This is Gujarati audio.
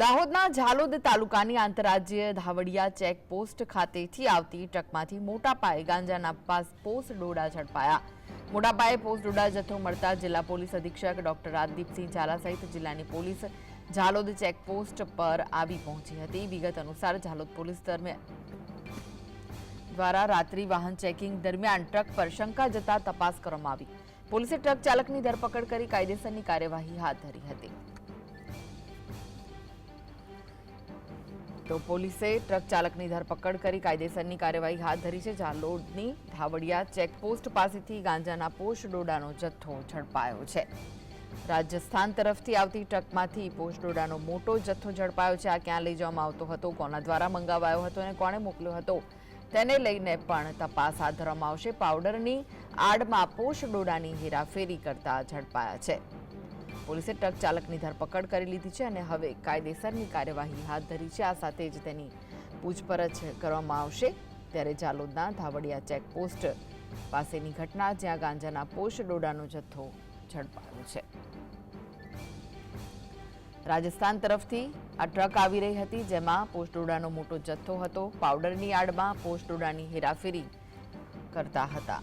દાહોદના ઝાલોદ તાલુકાની આંતરરાજ્ય ધાવડિયા ચેકપોસ્ટ ખાતેથી આવતી ટ્રકમાંથી મોટા પાયે ગાંજાના પાસ પોસ્ટ ડોડા ઝડપાયા. મોટા પાયે પોસ્ટ ડોડા જથ્થો મળતા જિલ્લા પોલીસ અધિક્ષક ડોક્ટર રાજદીપસિંહ ઝાલા સહિત જિલ્લાની પોલીસ ઝાલોદ ચેકપોસ્ટ પર આવી પહોંચી હતી. વિગત અનુસાર ઝાલોદ પોલીસ દ્વારા રાત્રિ વાહન ચેકિંગ દરમિયાન ટ્રક પર શંકા જતા તપાસ કરવામાં આવી. પોલીસે ટ્રક ચાલકની ધરપકડ કરી કાયદેસરની કાર્યવાહી હાથ ધરી હતી. તો પોલીસે ટ્રક ચાલકની ધરપકડ કરી કાયદેસરની કાર્યવાહી હાથ ધરી છે ઝાલોદની ધાવડિયા ચેકપોસ્ટ પાસેથી ગાંજાના પોષ ડોડાનો જથ્થો ઝડપાયો છે. રાજસ્થાન તરફથી આવતી ટ્રકમાંથી પોષ ડોડાનો મોટો જથ્થો ઝડપાયો છે. આ ક્યાં લઈ જવામાં આવતો હતો, કોના દ્વારા મંગાવાયો હતો અને કોણે મોકલ્યો હતો, તેને લઈને પણ તપાસ હાથ ધરવામાં આવશે. પાવડરની આડમાં પોષ ડોડાની હેરાફેરી કરતા ઝડપાયા છે. પોલીસે ટ્રક ચાલકની ધરપકડ કરી લીધી છે અને હવે કાયદેસરની કાર્યવાહી હાથ ધરી છે. આ સાથે જ તેની પૂછપરછ કરવામાં આવશે. ત્યારે જાલોદના ધાવડિયા ચેકપોસ્ટ પાસેની ઘટના, જ્યાં ગાંજાના પોષ ડોડાનો જથ્થો ઝડપાયો છે. રાજસ્થાન તરફથી આ ટ્રક આવી રહી હતી, જેમાં પોસ્ટોડાનો મોટો જથ્થો હતો. પાવડરની આડમાં પોસ્ટોડાની હેરાફેરી કરતા હતા.